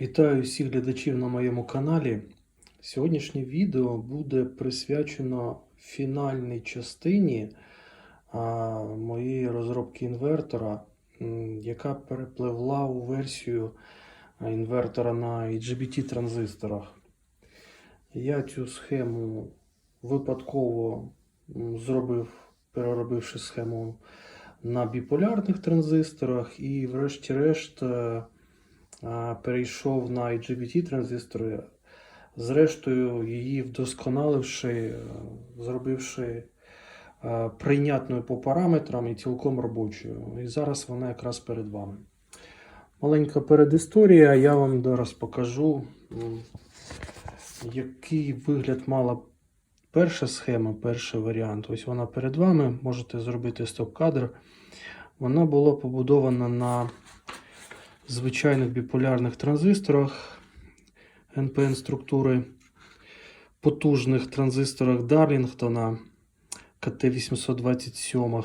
Вітаю всіх глядачів на моєму каналі. Сьогоднішнє відео буде присвячено фінальній частині моєї розробки інвертора, яка перепливла у версію інвертора на IGBT транзисторах. Я цю схему випадково зробив, переробивши схему на біполярних транзисторах, і, врешті-решт, е, перейшов на IGBT транзистори, зрештою її вдосконаливши, е, зробивши е, прийнятною по параметрам і цілком робочою. І зараз вона якраз перед вами. Маленька передісторія, я вам зараз покажу, який вигляд мала перша схема, перший варіант. Ось вона перед вами. Можете зробити стоп-кадр. Вона була побудована на звичайних біполярних транзисторах NPN структури, потужних транзисторах Дарлінгтона КТ827.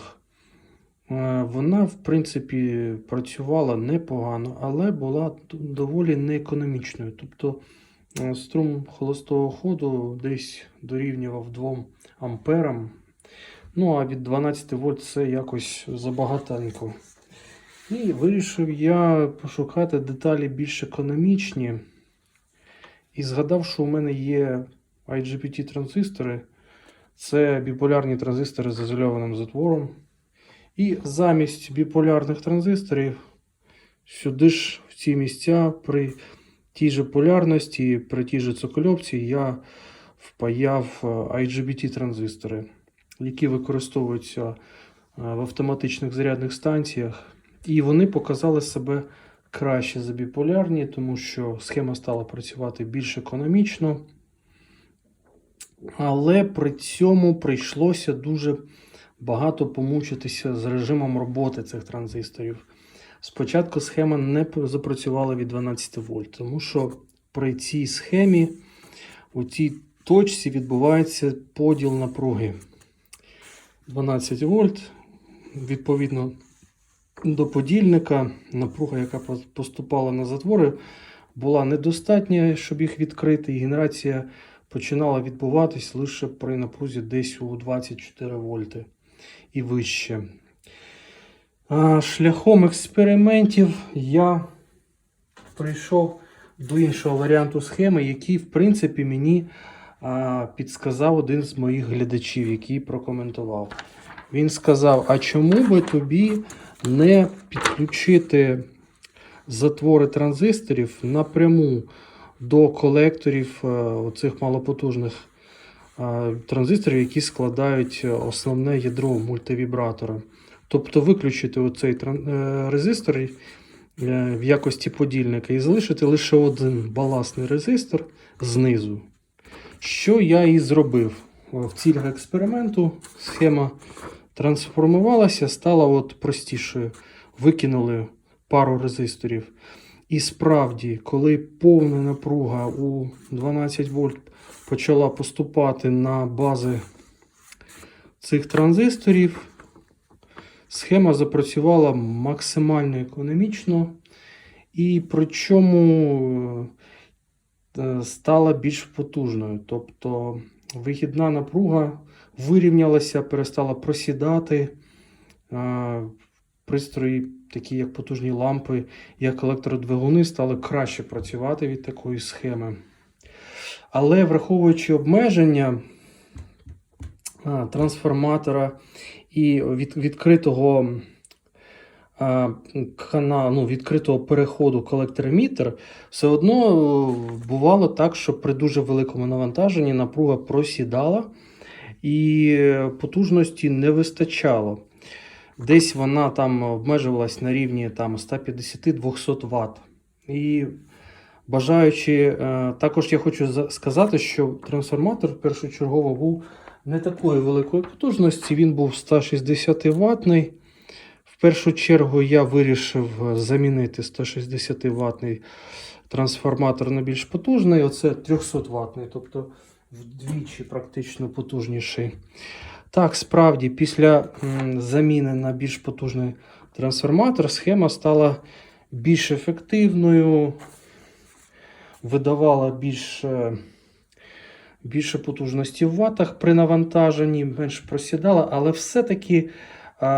Е, Вона, в принципі, працювала непогано, але була доволі неекономічною. Тобто е, струм холостого ходу десь дорівнював 2 амперам. Ну, а від 12 вольт це якось забагатенько. І вирішив я пошукати деталі більш економічні. І згадав, що у мене є IGBT транзистори. Це біполярні транзистори з ізольованим затвором. І замість біполярних транзисторів сюди ж в ці місця при тій же полярності, при тій же цокольопці я впаяв е, IGBT транзистори, які використовуються е, в автоматичних зарядних станціях. І вони показали себе краще за біполярні, тому що схема стала працювати більш економічно. Але при цьому прийшлося дуже багато помучитися з режимом роботи цих транзисторів. Спочатку схема не запрацювала від 12 вольт, тому що при цій схемі у цій точці відбувається поділ напруги. 12 вольт, відповідно до подільника, напруга, яка поступала на затвори, була недостатня, щоб їх відкрити, і генерація починала відбуватись лише при напрузі десь у 24 вольти і вище. Шляхом експериментів я прийшов до іншого варіанту схеми, який, в принципі, мені підсказав один з моїх глядачів, який прокоментував. Він сказав: а чому би тобі не підключити затвори транзисторів напряму до колекторів е, оцих малопотужних е, транзисторів, які складають основне ядро мультивібратора. Тобто виключити оцей е, резистор в якості подільника і залишити лише один баласний резистор знизу. Що я і зробив. В цілях експерименту схема трансформувалася, стала от простішою. Викинули пару резисторів. І справді, коли повна напруга у 12 вольт почала поступати на бази цих транзисторів, схема запрацювала максимально економічно, і причому е, стала більш потужною. Тобто вихідна напруга вирівнялася, перестала просідати. Пристрої, такі як потужні лампи, як електродвигуни, стали краще працювати від такої схеми. Але враховуючи обмеження трансформатора і від, відкритого а, ну, відкритого переходу колектор-емітер, все одно е, бувало так, що при дуже великому навантаженні напруга просідала і потужності не вистачало. Десь вона там обмежувалась на рівні там 150-200 Вт. І бажаючи, е, також я хочу за- сказати, що трансформатор першочергово був не такої великої потужності, він був 160 ватний. Першу чергу я вирішив замінити 160 ватний трансформатор на більш потужний. Оце 300 ватний, тобто вдвічі практично потужніший. Так, справді, після заміни на більш потужний трансформатор схема стала більш ефективною, видавала більше, більше потужності в ватах при навантаженні, менш просідала, але все-таки,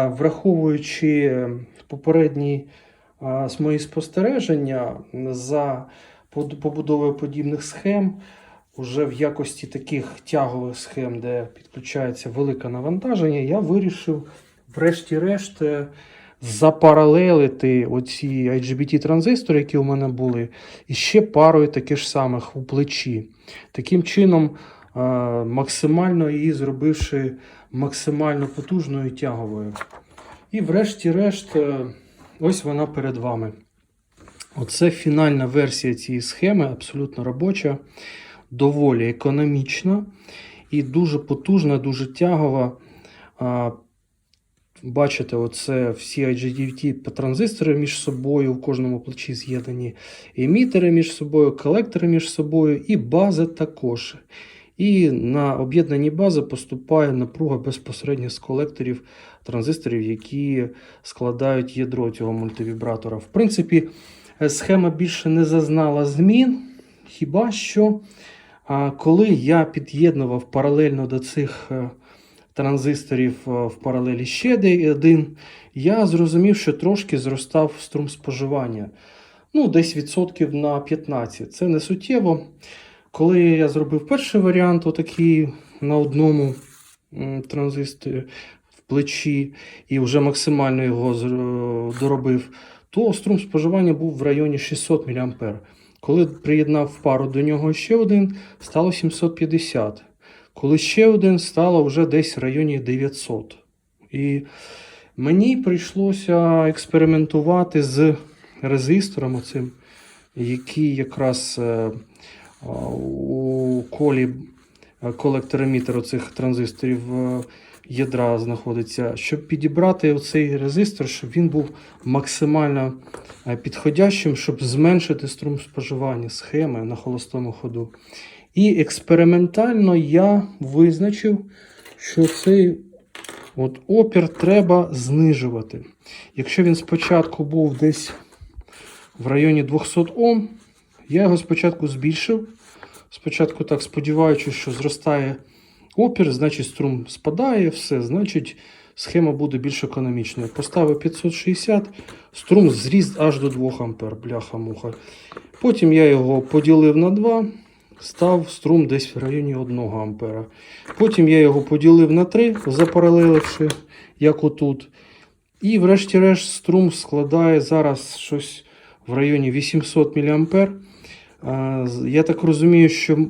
враховуючи е, попередні мої спостереження за побудовою подібних схем, уже в якості таких тягових схем, де підключається велике навантаження, я вирішив, врешті-решт, е, запаралелити оці IGBT транзистори, які у мене були, і ще парою таких ж самих у плечі. Таким чином, е, максимально її зробивши максимально потужною тяговою. І врешті-решт, е, ось вона перед вами. Оце фінальна версія цієї схеми, абсолютно робоча, доволі економічна і дуже потужна, дуже тягова. Бачите, оце всі IGDT транзистори між собою, в кожному плечі з'єднані емітери між собою, колектори між собою і бази також. І на об'єднані бази поступає напруга безпосередньо з колекторів транзисторів, які складають ядро цього мультивібратора. В принципі, е, схема більше не зазнала змін. Хіба що, коли я під'єднував паралельно до цих е, транзисторів е, в паралелі ще один, я зрозумів, що трошки зростав струм споживання. Ну, десь відсотків на 15. Це не суттєво. Коли я зробив перший варіант, отакий на одному транзисторі в плечі, і вже максимально його доробив, то струм споживання був в районі 600 мА. Коли приєднав пару до нього ще один, стало 750. Коли ще один, стало вже десь в районі 900. І мені прийшлося експериментувати з резистором, оцим, який якраз е, у колі е, колектор-емітер цих транзисторів е, ядра знаходиться, щоб підібрати оцей резистор, щоб він був максимально е, підходящим, щоб зменшити струм споживання схеми на холостому ходу. І експериментально я визначив, що цей от опір треба знижувати. Якщо він спочатку був десь в районі 200 Ом, я його спочатку збільшив. Спочатку так сподіваючись, що зростає опір, значить струм спадає, все, значить схема буде більш економічною. Поставив 560, струм зріс аж до 2 А, бляха-муха. Потім я його поділив на 2, став струм десь в районі 1 А. Потім я його поділив на 3, запаралеливши, як отут. І врешті-решт струм складає зараз щось в районі 800 мА. Я так розумію, що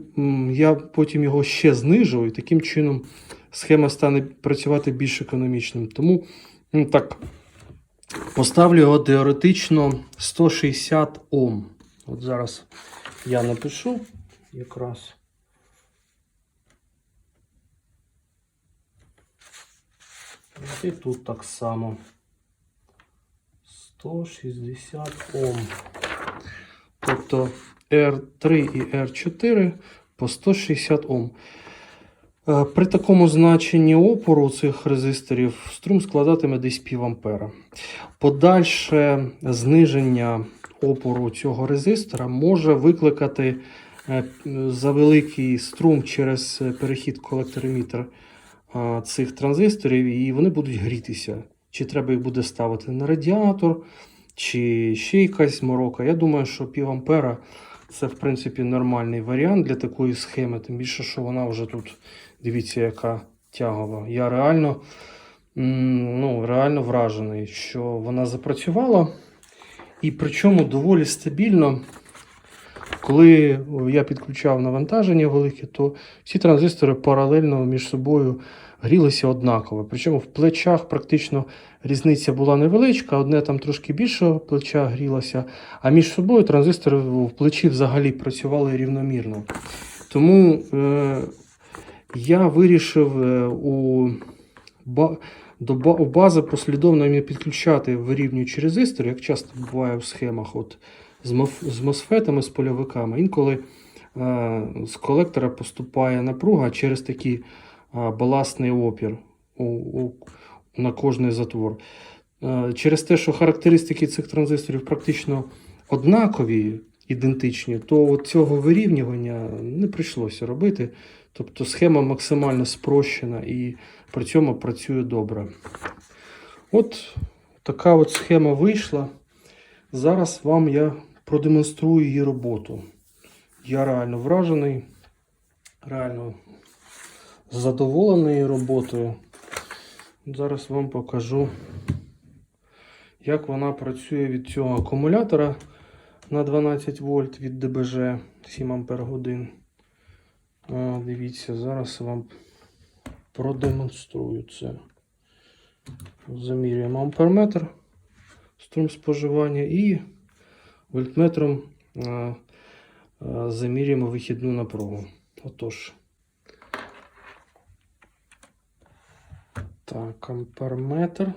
я потім його ще знижу, і таким чином схема стане працювати більш економічним. Тому м, так, поставлю його теоретично 160 Ом. От зараз я напишу якраз. І тут так само. 160 Ом. Тобто R3 і R4 по 160 Ом. Е, При такому значенні опору цих резисторів струм складатиме десь пів ампера. Подальше зниження опору цього резистора може викликати е, завеликий струм через перехід колектор-емітер е, цих транзисторів, і вони будуть грітися. Чи треба їх буде ставити на радіатор, чи ще якась морока. Я думаю, що пів ампера це, в принципі, нормальний варіант для такої схеми. Тим більше, що вона вже тут, дивіться, яка тягова. Я реально, ну, реально вражений, що вона запрацювала. І причому доволі стабільно. Коли я підключав навантаження велике, то всі транзистори паралельно між собою грілися однаково. Причому в плечах практично різниця була невеличка, одне там трошки більше плеча грілося, а між собою транзистори в плечі взагалі працювали рівномірно. Тому е, я вирішив е, у, до у бази послідовно підключати вирівнюючі резистори, як часто буває в схемах от, з, з мосфетами, з польовиками. Інколи е, з колектора поступає напруга через такий баластний опір на кожний затвор. Е, через те, що характеристики цих транзисторів практично однакові, ідентичні, то от цього вирівнювання не прийшлося робити. Тобто схема максимально спрощена і при цьому працює добре. От така от схема вийшла. Зараз вам я продемонструю її роботу. Я реально вражений, реально задоволений роботою. Зараз вам покажу, як вона працює від цього акумулятора на 12 вольт від ДБЖ 7 Ампер годин. Дивіться, зараз вам продемонструю це. Замірюємо амперметр, струм споживання і вольтметром замірюємо вихідну напругу. Отож. Так, амперметр.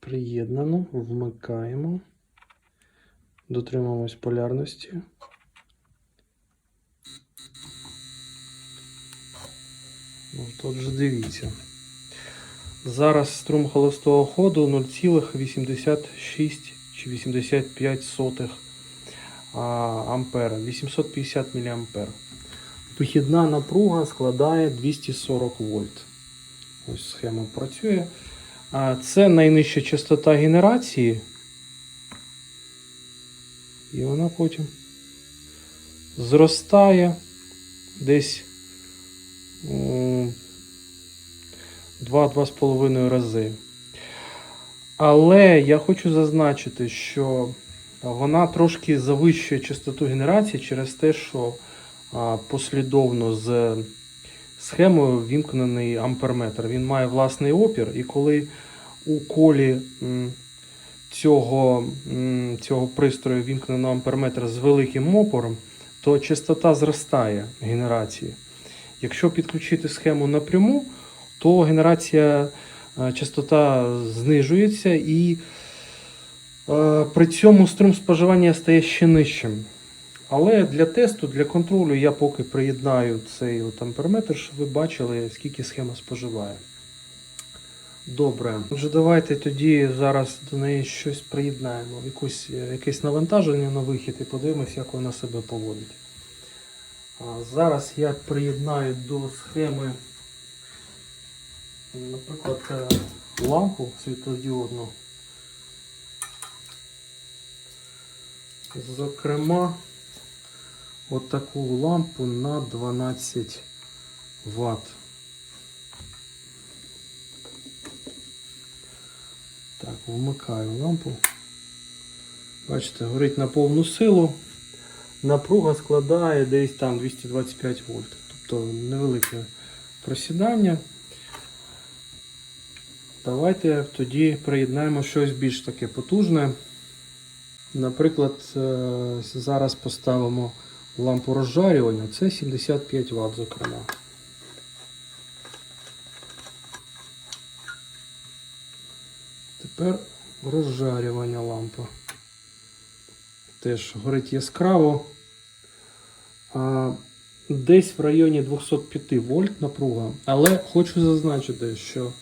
Приєднано, вмикаємо. Дотримуємось полярності. Ну, тут же дивіться. Зараз струм холостого ходу 0,86 чи 85 сотих ампера, 850 мА. Вихідна напруга складає 240 вольт. Ось схема працює. Це найнижча частота генерації. І вона потім зростає десь 2-2,5 рази. Але я хочу зазначити, що вона трошки завищує частоту генерації через те, що послідовно з схемою вімкнений амперметр. Він має власний опір, і коли у колі цього, цього пристрою вімкнено амперметр з великим опором, то частота зростає генерації. Якщо підключити схему напряму, то генерація е, частота знижується і е, при цьому струм споживання стає ще нижчим. Але для тесту, для контролю я поки приєднаю цей амперметр, щоб ви бачили, скільки схема споживає. Добре. Отже, давайте тоді зараз до неї щось приєднаємо, якусь, е, якесь навантаження на вихід і подивимось, як вона себе поводить. Зараз я приєднаю до схеми, наприклад, е, лампу світлодіодну. Зокрема, от таку лампу на 12 Вт. Так, вмикаю лампу. Бачите, горить на повну силу. Напруга складає десь там 225 вольт. Тобто невелике просідання. Давайте тоді приєднаємо щось більш таке потужне. Наприклад, е, зараз поставимо лампу розжарювання, це 75 Вт, зокрема. Тепер розжарювання лампа. Теж горить яскраво. Десь в районі 205 вольт напруга. Але хочу зазначити, що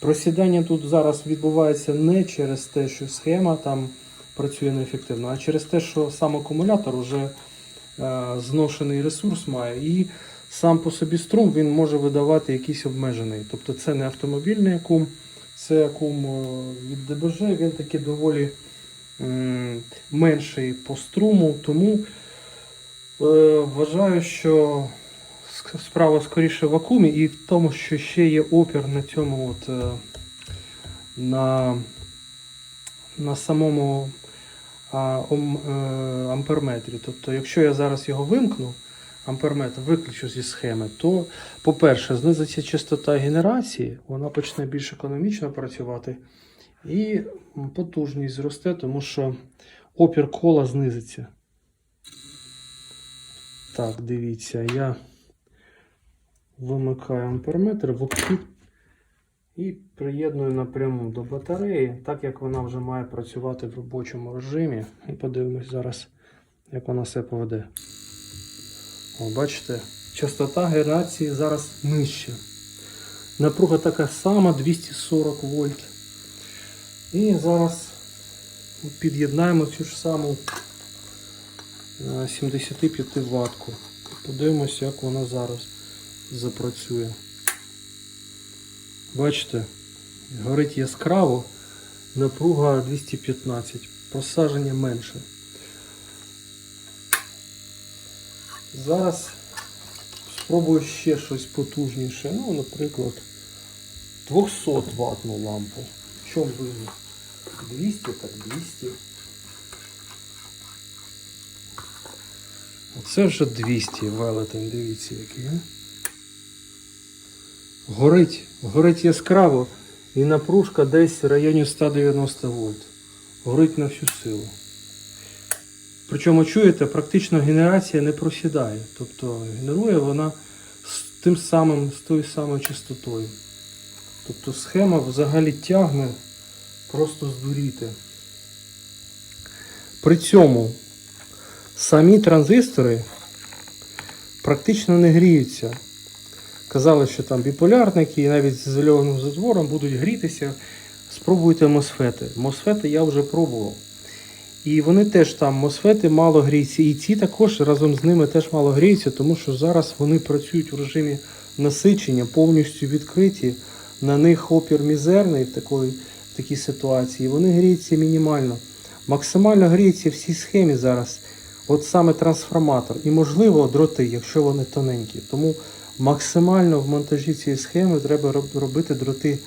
просідання тут зараз відбувається не через те, що схема там працює неефективно, а через те, що сам акумулятор вже зношений ресурс має, і сам по собі струм він може видавати якийсь обмежений. Тобто це не автомобільний акум, це акум е, від ДБЖ, він такий доволі менший по струму, тому е, вважаю, що справа скоріше в акумі і в тому, що ще є опір на цьому от, е, на, на самому е, амперметрі. Тобто, якщо я зараз його вимкну, амперметр виключу зі схеми, то, по-перше, знизиться частота генерації, вона почне більш економічно працювати, і потужність зросте, тому що опір кола знизиться. Так, дивіться, я вимикаю амперметр в обхід і приєдную напряму до батареї, так як вона вже має працювати в робочому режимі. І подивимось зараз, як вона себе поведе. О, бачите, частота генерації зараз нижча. Напруга така сама 240 вольт. І зараз під'єднаємо цю ж саму е, 75 ватку. Подивимося, як вона зараз запрацює. Бачите, горить яскраво, напруга 215, просаження менше. Зараз спробую ще щось потужніше. Ну, наприклад, 200 ватну лампу. В чому винен? 200, так 200. Оце вже 200 велетень, дивіться який. А? Горить, горить яскраво і напружка десь в районі 190 вольт. Горить на всю силу. Причому чуєте, практично генерація не просідає. Тобто генерує вона з тим самим, з тою самою частотою. Тобто схема взагалі тягне просто здуріти. При цьому самі транзистори практично не гріються. Казали, що там біполярники і навіть з ізольованим затвором будуть грітися. Спробуйте мосфети. Мосфети я вже пробував. І вони теж там мосфети мало гріються. І ці також разом з ними теж мало гріються, тому що зараз вони працюють в режимі насичення, повністю відкриті. На них опір мізерний в такої, в такій ситуації. Вони гріються мінімально. Максимально гріються всі схемі зараз. От саме трансформатор. І можливо дроти, якщо вони тоненькі. Тому максимально в монтажі цієї схеми треба робити дроти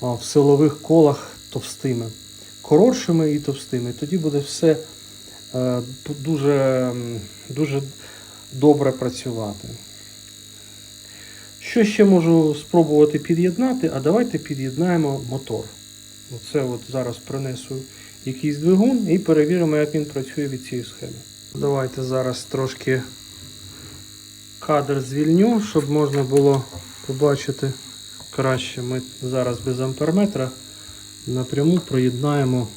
в силових колах товстими. Коротшими і товстими. Тоді буде все е, дуже, дуже добре працювати. Що ще можу спробувати під'єднати? А давайте під'єднаємо мотор. Оце от зараз принесу якийсь двигун і перевіримо, як він працює від цієї схеми. Давайте зараз трошки кадр звільню, щоб можна було побачити краще. Ми зараз без амперметра напряму приєднаємо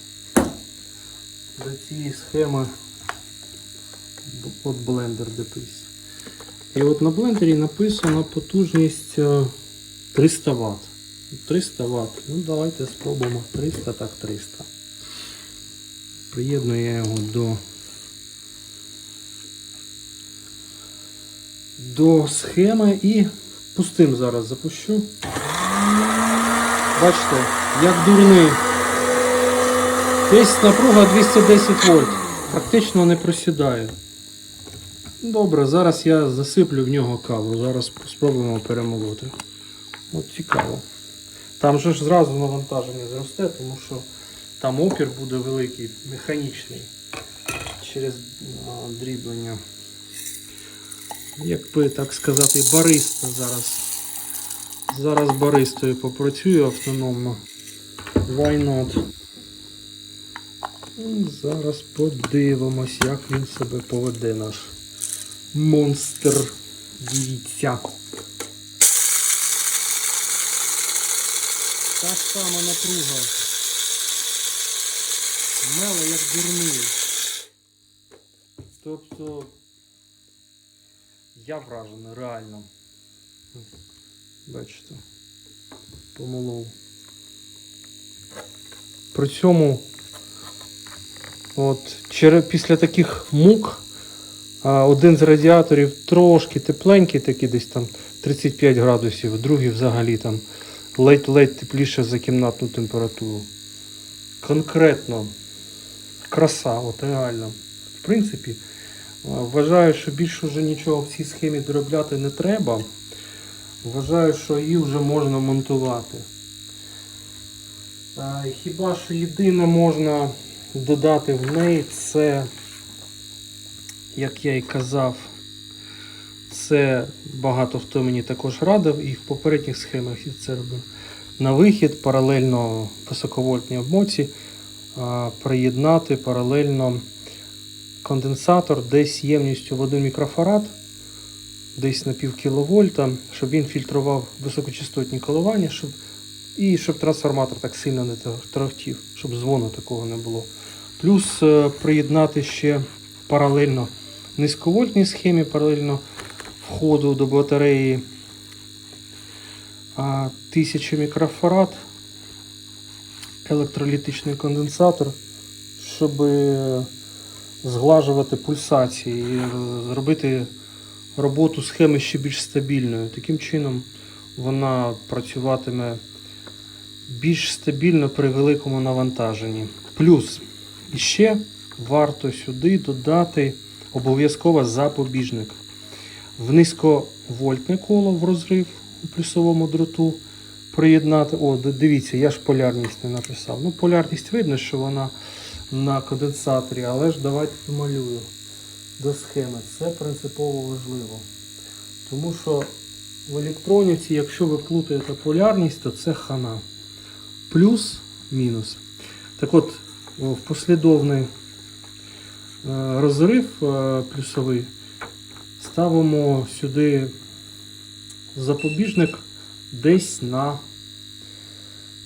до цієї схеми от блендер дивись. І от на блендері написано потужність е, 300 Вт. 300 Вт. Ну давайте спробуємо 300, так 300. Приєдную я його до, до схеми і пустим зараз запущу. Бачите, як дурний. Десь напруга 210 вольт. Практично не просідає. Добре, зараз я засиплю в нього каву. Зараз спробуємо перемолоти. От цікаво. Там же ж зразу навантаження зросте, тому що там опір буде великий, механічний через дріблення. Як би так сказати, бариста зараз. Зараз баристою попрацюю автономно. Why not? Зараз подивимось, як він себе поведе наш монстр. Дивіться. Та сама напруга. Мело як дурний. Тобто я вражений, реально. Бачите, помолов. При цьому от, після таких мук один з радіаторів трошки тепленький, такий десь там 35 градусів, другий взагалі там ледь-ледь тепліше за кімнатну температуру. Конкретно краса, от реально. В принципі, вважаю, що більше вже нічого в цій схемі доробляти не треба. Вважаю, що її вже можна монтувати. Хіба що єдине можна додати в неї це, як я і казав, це багато хто мені також радив, і в попередніх схемах я це робив. На вихід паралельно високовольтній обмотці приєднати паралельно конденсатор десь ємністю в 1 мікрофарад, десь на пів кіловольта, щоб він фільтрував високочастотні коливання, щоб, і щоб трансформатор так сильно не трахтів, щоб дзвону такого не було. Плюс е, приєднати ще паралельно низьковольтній схемі, паралельно входу до батареї 1000 мікрофарад, електролітичний конденсатор, щоб е, зглажувати пульсації е, зробити роботу схеми ще більш стабільною. Таким чином вона працюватиме більш стабільно при великому навантаженні. Плюс іще варто сюди додати обов'язково запобіжник. В низьковольтне коло в розрив у плюсовому дроту приєднати. О, дивіться, я ж полярність не написав. Ну, полярність видно, що вона на конденсаторі, але ж давайте домалюю до схеми. Це принципово важливо. Тому що в електроніці, якщо ви плутаєте полярність, то це хана. Плюс, мінус. Так от, в послідовний е, розрив е, плюсовий ставимо сюди запобіжник десь на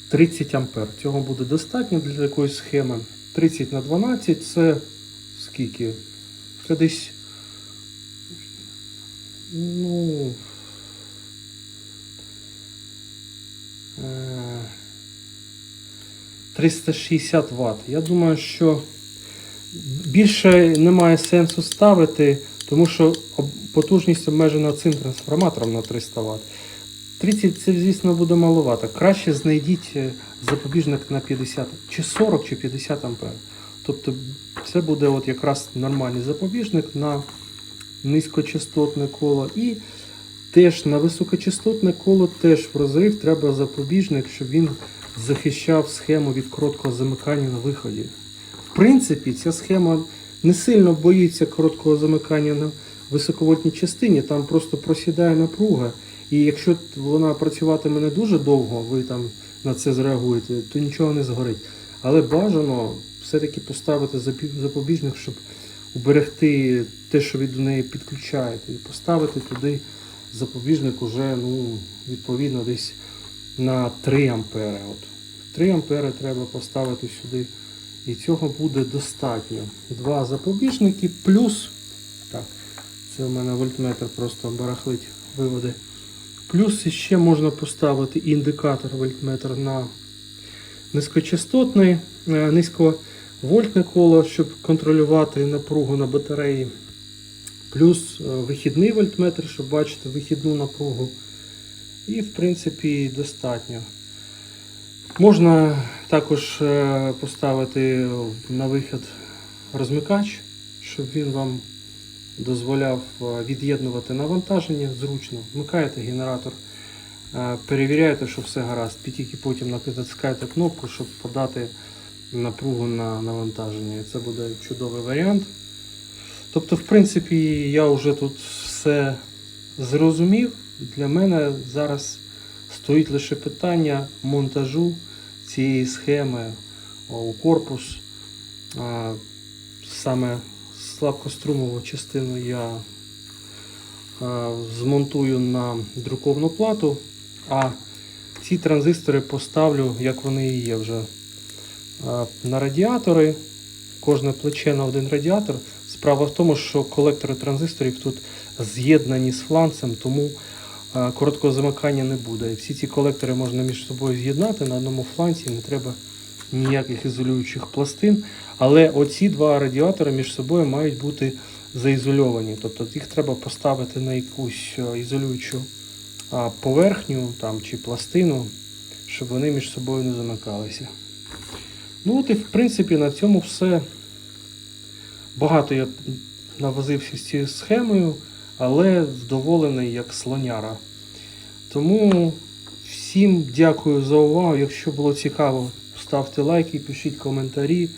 30 ампер. Цього буде достатньо для такої схеми. 30 на 12 це скільки? Це десь. Ну. е, 360 Вт. Я думаю, що більше немає сенсу ставити, тому що потужність обмежена цим трансформатором на 300 Вт. 30 це, звісно, буде маловато. Краще знайдіть е, запобіжник на 50 чи 40 чи 50 ампер. Тобто це буде от якраз нормальний запобіжник на низькочастотне коло. І теж на високочастотне коло теж в розрив треба запобіжник, щоб він захищав схему від короткого замикання на виході. В принципі, ця схема не сильно боїться короткого замикання на високовольтній частині, там просто просідає напруга. І якщо вона працюватиме не дуже довго, ви там на це зреагуєте, то нічого не згорить. Але бажано все-таки поставити запобіжник, щоб уберегти те, що ви до неї підключаєте, і поставити туди запобіжник уже ну, відповідно десь на 3 ампери. От. 3 ампери треба поставити сюди. І цього буде достатньо. Два запобіжники плюс. Так, це у мене вольтметр просто барахлить виводи. Плюс ще можна поставити індикатор вольтметр на низькочастотне, е, низьковольтне коло, щоб контролювати напругу на батареї. Плюс е, вихідний вольтметр, щоб бачити вихідну напругу. І, в принципі, достатньо. Можна також е, поставити на вихід розмикач, щоб він вам дозволяв е, від'єднувати навантаження зручно. Вмикаєте генератор, е, перевіряєте, що все гаразд, тільки потім натискаєте кнопку, щоб подати напругу на навантаження. Це буде чудовий варіант. Тобто, в принципі, я вже тут все зрозумів. Для мене зараз стоїть лише питання монтажу цієї схеми у корпус. Саме слабкострумову частину я а, змонтую на друковану плату, а ці транзистори поставлю, як вони і є вже а, на радіатори. Кожне плече на один радіатор. Справа в тому, що колектори транзисторів тут з'єднані з фланцем, тому а, короткого замикання не буде. Всі ці колектори можна між собою з'єднати на одному фланці, не треба ніяких ізолюючих пластин. Але оці два радіатори між собою мають бути заізольовані. Тобто їх треба поставити на якусь е, ізолюючу поверхню там, чи пластину, щоб вони між собою не замикалися. Ну от і в принципі на цьому все. Багато я навозився з цією схемою, але вдоволений як слоняра. Тому всім дякую за увагу. Якщо було цікаво, ставте лайки, пишіть коментарі,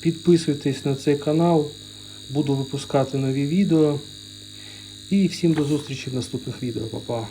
підписуйтесь на цей канал. Буду випускати нові відео. І всім до зустрічі в наступних відео. Па-па.